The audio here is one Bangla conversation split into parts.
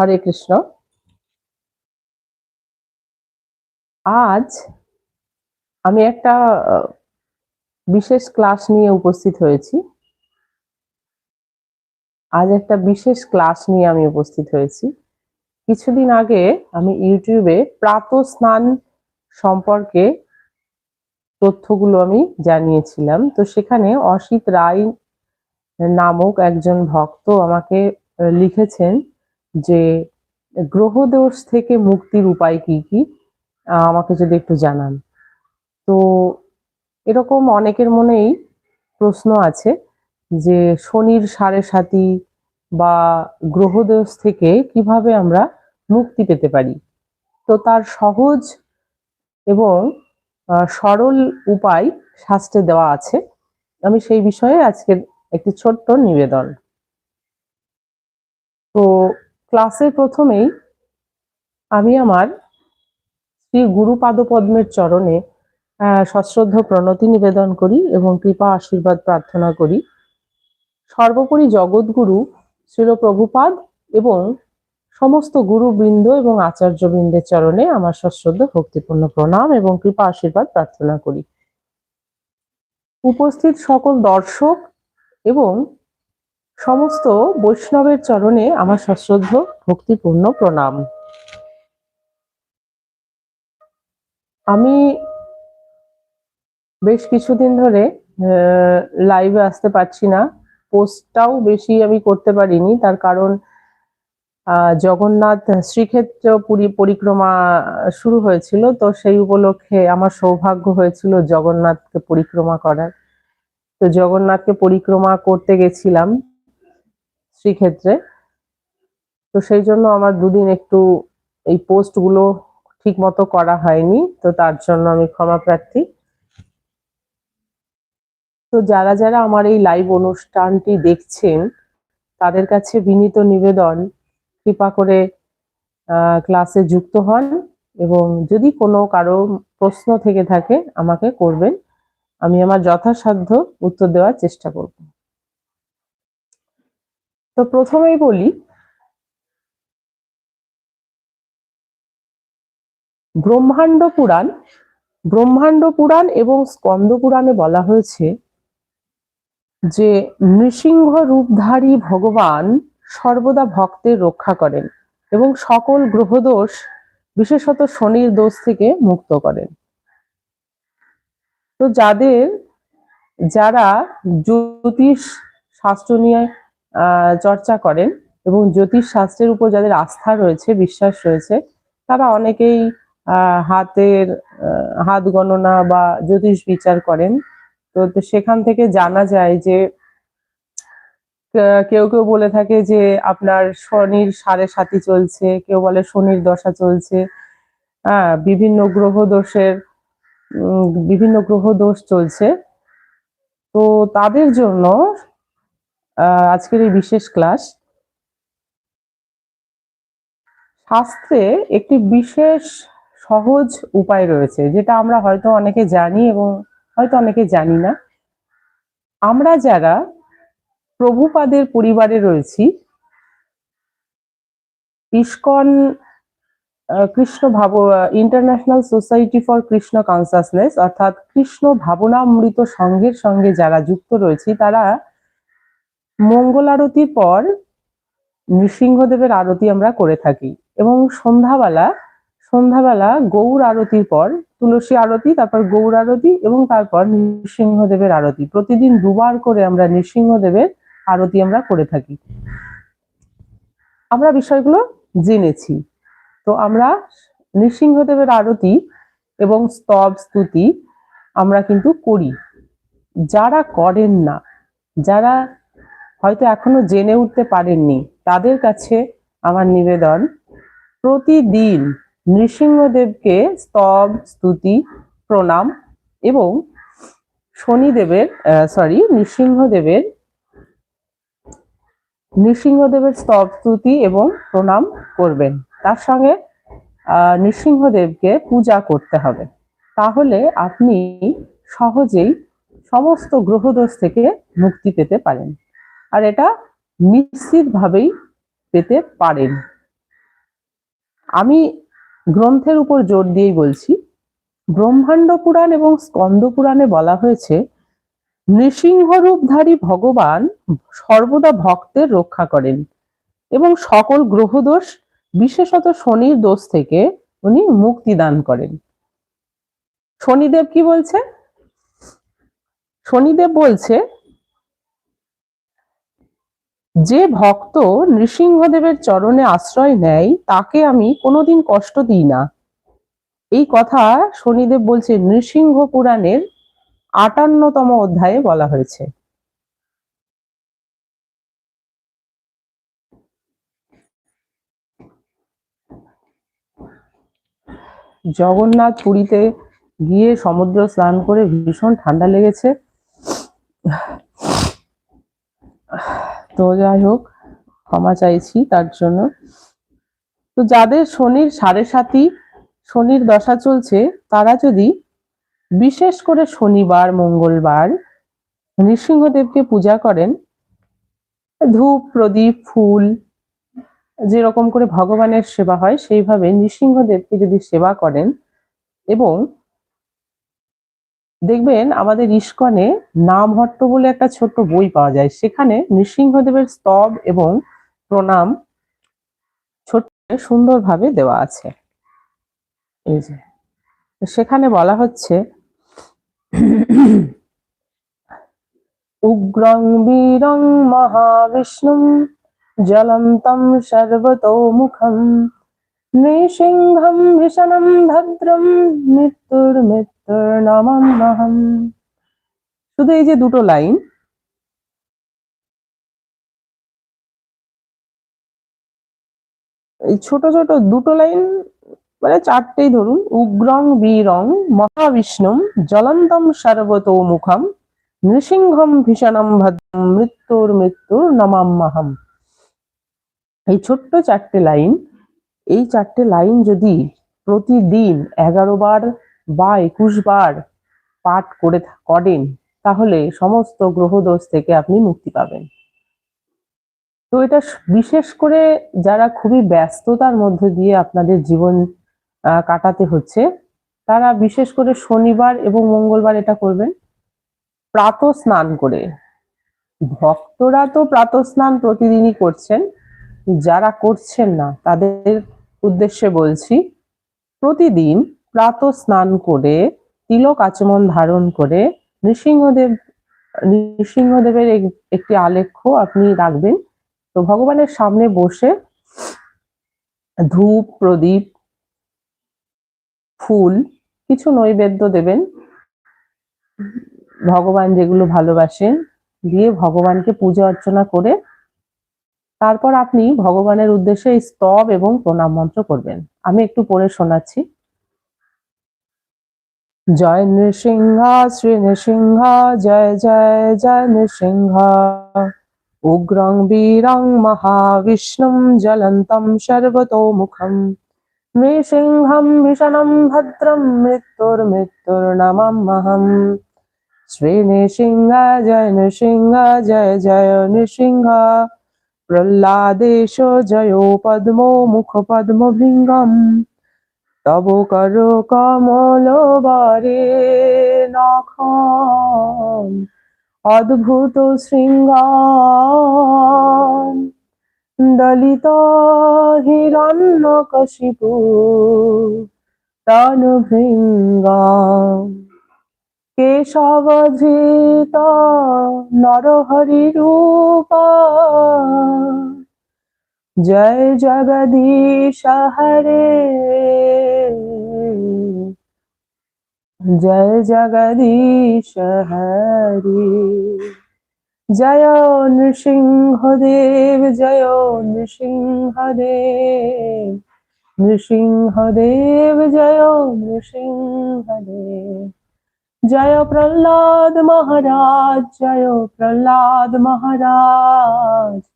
হরে কৃষ্ণ। আজ আমি একটা বিশেষ ক্লাস নিয়ে উপস্থিত হয়েছি। আজ একটা বিশেষ ক্লাস নিয়ে আমি উপস্থিত হয়েছি। কিছুদিন আগে আমি ইউটিউবে প্রাত স্নান সম্পর্কে তথ্যগুলো আমি জানিয়েছিলাম। তো সেখানে অসিত রায় নামক একজন ভক্ত আমাকে লিখেছেন যে গ্রহদোষ থেকে মুক্তির উপায় কি কি আমাকে যদি একটু জানান। তো এরকম অনেকের মনেই প্রশ্ন আছে যে শনির সাড়ে সাতি বা গ্রহদোষ থেকে কীভাবে আমরা মুক্তি পেতে পারি। তো তার সহজ এবং সরল উপায় শাস্ত্রে দেওয়া আছে। আমি সেই বিষয়ে আজকের একটি ছোট্ট নিবেদন। তো ক্লাসের প্রথমেই আমি আমার শ্রী গুরুপাদ পদ্মের চরণে সশ্রদ্ধ প্রণতি নিবেদন করি এবং কৃপা আশীর্বাদ প্রার্থনা করি। সর্বোপরি জগৎগুরু শ্রীল প্রভুপাদ এবং সমস্ত গুরুবৃন্দ এবং আচার্যবৃন্দের চরণে আমার সশ্রদ্ধ ভক্তিপূর্ণ প্রণাম এবং কৃপা আশীর্বাদ প্রার্থনা করি। উপস্থিত সকল দর্শক এবং সমস্ত বৈষ্ণবের চরণে আমার সশ্রদ্ধ, ভক্তিপূর্ণ প্রণাম। আমি বেশ কিছুদিন ধরে লাইভে আসতে পারছি না। পোস্টটাও বেশি আমি করতে পারিনি, তার কারণ জগন্নাথ শ্রীক্ষেত্র পুরী পরিক্রমা শুরু হয়েছিল, তো সেই উপলক্ষে আমার সৌভাগ্য হয়েছিল জগন্নাথকে পরিক্রমা করার। তো জগন্নাথকে পরিক্রমা করতে গেছিলাম। শ্রীক্ষেত্রে। তো সেই জন্য আমার দুদিন একটু এই পোস্টগুলো ঠিক মতো করা হয়নি, তো তার জন্য আমি ক্ষমা প্রার্থী। তো যারা যারা আমার এই লাইভ অনুষ্ঠানটি দেখছেন, তাদের কাছে বিনীত নিবেদন, কৃপা করে ক্লাসে যুক্ত হন এবং যদি কোনো কারও প্রশ্ন থেকে থাকে, আমাকে করবেন। আমি আমার যথাসাধ্য উত্তর দেওয়ার চেষ্টা করব। তো প্রথমেই বলি, ব্রহ্মাণ্ড পুরাণ ব্রহ্মাণ্ড পুরাণ এবং স্কন্দ পুরাণে বলা হয়েছে যে নৃসিংহ রূপধারী ভগবান সর্বদা ভক্তের রক্ষা করেন এবং সকল গ্রহদোষ, বিশেষত শনির দোষ থেকে মুক্ত করেন। তো যাদের, যারা জ্যোতিষ শাস্ত্র নিয়ে চর্চা করেন এবং জ্যোতিষ শাস্ত্রের উপর যাদের আস্থা রয়েছে, বিশ্বাস রয়েছে, তারা অনেকেই হাতের হাত গণনা বা জ্যোতিষ বিচার করেন। তো সেখান থেকে জানা যায় যে কেউ কেউ বলে থাকে যে, আপনার শনির সাড়ে সাতি চলছে, কেউ বলে শনির দশা চলছে। হ্যাঁ বিভিন্ন গ্রহ দোষের বিভিন্ন গ্রহ দোষ চলছে। তো তাদের জন্য আজকের এই বিশেষ ক্লাস শাস্ত্রে একটি বিশেষ সহজ উপায় রয়েছে, যেটা আমরা হয়তো অনেকে জানি এবং হয়তো অনেকে জানি না। আমরা যারা প্রভুপাদের পরিবারে রয়েছি, ইস্কন কৃষ্ণ ভাব international society for Krishna consciousness অর্থাৎ কৃষ্ণ ভাবনামৃত সংঘের সঙ্গে যারা যুক্ত রয়েছি, তারা মঙ্গল আরতির পর নৃসিংহদেবের আরতি আমরা করে থাকি এবং সন্ধ্যাবেলা সন্ধ্যাবেলা গৌর আরতির পর, তুলসী আরতি, তারপর গৌর আরতি এবং তারপর নৃসিংহদেবের আরতি। প্রতিদিন দুবার করে আমরা নৃসিংহদেবের আরতি আমরা করে থাকি। আমরা বিষয়গুলো জেনেছি। তো আমরা নৃসিংহদেবের আরতি এবং স্তব স্তুতি আমরা কিন্তু করি। যারা করেন না, যারা হয়তো এখনও জেনে উঠতে পারেননি। তাদের কাছে আমার নিবেদন, প্রতিদিন নৃসিংহদেবকে স্তব, স্তুতি, প্রণাম এবং শনিদেবের সরি নৃসিংহদেবের নৃসিংহদেবের স্তব, স্তুতি এবং প্রণাম করবেন। তার সঙ্গে নৃসিংহদেবকে পূজা করতে হবে। তাহলে আপনি সহজেই সমস্ত গ্রহদোষ থেকে মুক্তি পেতে পারেন। আর এটা নিশ্চিতভাবেই পেতে পারেন। আমি গ্রন্থের উপর জোর দিয়েই বলছি, ব্রহ্মাণ্ড পুরাণ এবং স্কন্দ পুরাণে বলা হয়েছে, নৃসিংহরূপধারী ভগবান সর্বদা ভক্তের রক্ষা করেন এবং সকল গ্রহদোষ, বিশেষত শনির দোষ থেকে উনি মুক্তি দান করেন। শনিদেব কি বলছে? শনিদেব বলছে যে ভক্ত নৃসিংহদেবের চরণে আশ্রয় নেয়, তাকে আমি কোনোদিন কষ্ট দিই না। এই কথা শনিদেব বলছে, নৃসিংহ পুরাণের আটান্নতম অধ্যায়ে বলা হয়েছে। জগন্নাথ পুরীতে গিয়ে সমুদ্র স্নান করে ভীষণ ঠান্ডা লেগেছে। তো যাই হোক, ক্ষমা চাইছি তার জন্য। তো যাদের শনির সাড়ে সাতি শনির দশা চলছে, তারা যদি বিশেষ করে শনিবার, মঙ্গলবার নৃসিংহদেবকে পূজা করেন, ধূপ, প্রদীপ, ফুল, যেরকম করে ভগবানের সেবা হয়, সেইভাবে নৃসিংহদেবকে যদি সেবা করেন এবং দেখবেন আমাদের ইস্কনে নামহট্ট বলে একটা ছোট্ট বই পাওয়া যায়। সেখানে নৃসিংহদেবের স্তব এবং প্রণাম ছোট্ট সুন্দরভাবে দেওয়া আছে। এই যে, সেখানে বলা হচ্ছে, উগ্রং বীরং মহাবিষ্ণুম জ্বলন্তম সর্বতোমুখম। নৃসিংহম ভীষণম ভদ্রম মৃত্যুর মৃত্যুর নমহম শুধু এই যে দুটো লাইন, এই ছোট ছোট দুটো লাইন মানে চারটেই ধরুন, উগ্রং বীরং মহাবিষ্ণুম জ্বলন্তম সর্বতোমুখম নৃসিংহম ভীষণম ভদ্রম মৃত্যুর মৃত্যুর নমাম্মাহম এই ছোট্ট চারটে লাইন এই চারটে লাইন যদি প্রতিদিন এগারো বার বা একুশ বার পাঠ করে করেন, তাহলে সমস্ত গ্রহদোষ থেকে আপনি মুক্তি পাবেন। তো এটা বিশেষ করে যারা খুবই ব্যস্ততার মধ্যে দিয়ে আপনাদের জীবন কাটাতে হচ্ছে, তারা বিশেষ করে শনিবার এবং মঙ্গলবার এটা করবেন। প্রাত স্নান করে। ভক্তরা তো প্রাত স্নান প্রতিদিনই করছেন, যারা করছেন না, তাদের উদ্দেশ্যে বলছি, প্রতিদিন প্রাত স্নান করে, তিলক আচমন ধারণ করে নৃসিংহদেব, নৃসিংহদেবের একটি আলেখ্য আপনি রাখবেন। তো ভগবানের সামনে বসে ধূপ, প্রদীপ, ফুল, কিছু নৈবেদ্য দেবেন। ভগবান যেগুলো ভালোবাসেন, দিয়ে ভগবানকে পূজা অর্চনা করে তারপর আপনি ভগবানের উদ্দেশ্যে স্তব এবং প্রণাম মন্ত্র করবেন। আমি একটু পড়ে শোনাচ্ছি। জয় নৃসিংহ, শ্রী নৃসিংহ, জয় জয় জয় নৃসিংহ। উগ্রং বীরং মহাবিষ্ণুম জ্বলন্তম সর্বতোমুখম। নৃসিংহম ভীষণম ভদ্রম মৃত্যুর মৃত্যুর নমাম্যহম শ্রী নৃসিংহ, জয় নৃসিংহ, জয় জয় নৃসিংহ। প্রহ্লাদেশ জয় পদ্ম মুখ পদ্ম ভৃঙ্গম তব কর কমল বারে নখ অদ্ভুত শৃঙ্গ দলিত হিরণ্য কশিপু তনু ভৃঙ্গ কেশবধৃত নরহরি রূপ জয় জগদীশ হরে। জয় জগদীশ হরে। জয় নৃসিংহদেব জয় নৃসিংহদেব নৃসিংহদেব, জয় নৃসিংহদেব জয় প্রহ্লাদ মহারাজ, জয় প্রহ্লাদ মহারাজ।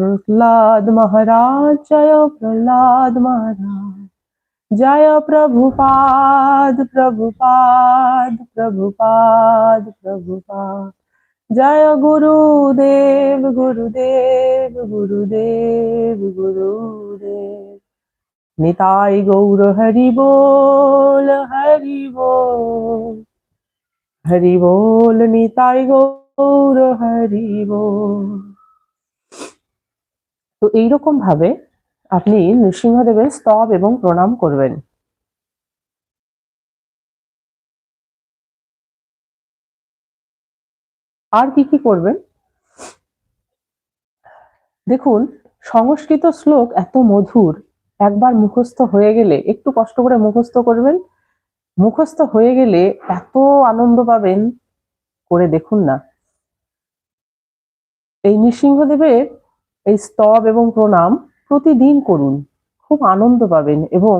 প্রহ্লাদ মহারাজ জয় প্রহ্লাদ মহারাজ জয় প্রভুপাদ প্রভুপাদ প্রভুপাদ প্রভুপাদ জয় গুরুদেব গুরুদেব গুরুদেব গুরুদেব নিতাই গৌর হরি বল হরি বল হরি বল নিতাই গৌর হরি বল তো এইরকম ভাবে আপনি নৃসিংহদেবের স্তব এবং প্রণাম করবেন। আর কি কি করবেন? দেখুন, সংস্কৃত শ্লোক এত মধুর, একবার মুখস্থ হয়ে গেলে একটু কষ্ট করে মুখস্থ করবেন। মুখস্থ হয়ে গেলে এত আনন্দ পাবেন, করে দেখুন না। এই নৃসিংহদেবের এই স্তব এবং প্রণাম প্রতিদিন করুন। খুব আনন্দ পাবেন এবং